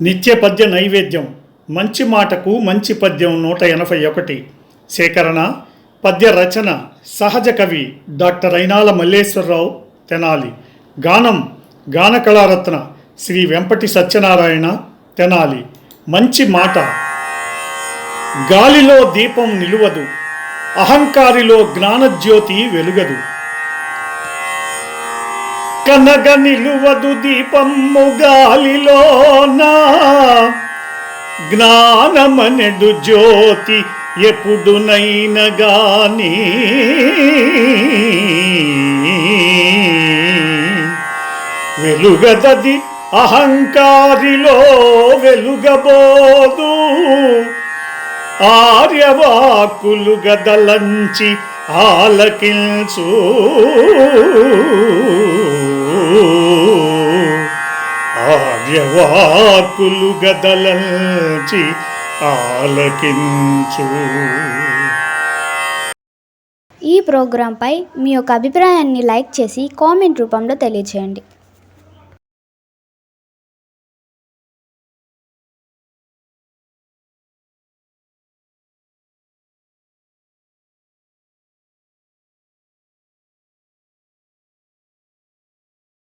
నిత్య పద్య నైవేద్యం. మంచి మాటకు మంచి పద్యం నూట ఎనభై ఒకటి. సేకరణ పద్య రచన సహజ కవి డాక్టర్ అయినాల మల్లేశ్వరరావు తెనాలి. గానం గాన కళారత్న శ్రీ వెంపటి సత్యనారాయణ తెనాలి. మంచి మాట. గాలిలో దీపం నిలువదు. అహంకారిలో జ్ఞానజ్యోతి వెలుగదు. కనగ నిలువదు దీపమ్ము గాలిలోనా. జ్ఞానమనెడు జ్యోతి ఎప్పుడునైన గాని వెలుగదది అహంకారిలో వెలుగబోదు. ఆర్యవాకులు గదలంచి ఆలకించు ఆర్యవాకులు గదలంచి ఆలకించు. ఈ ప్రోగ్రాంపై మీ యొక్క అభిప్రాయాన్ని లైక్ చేసి కామెంట్ రూపంలో తెలియచేయండి.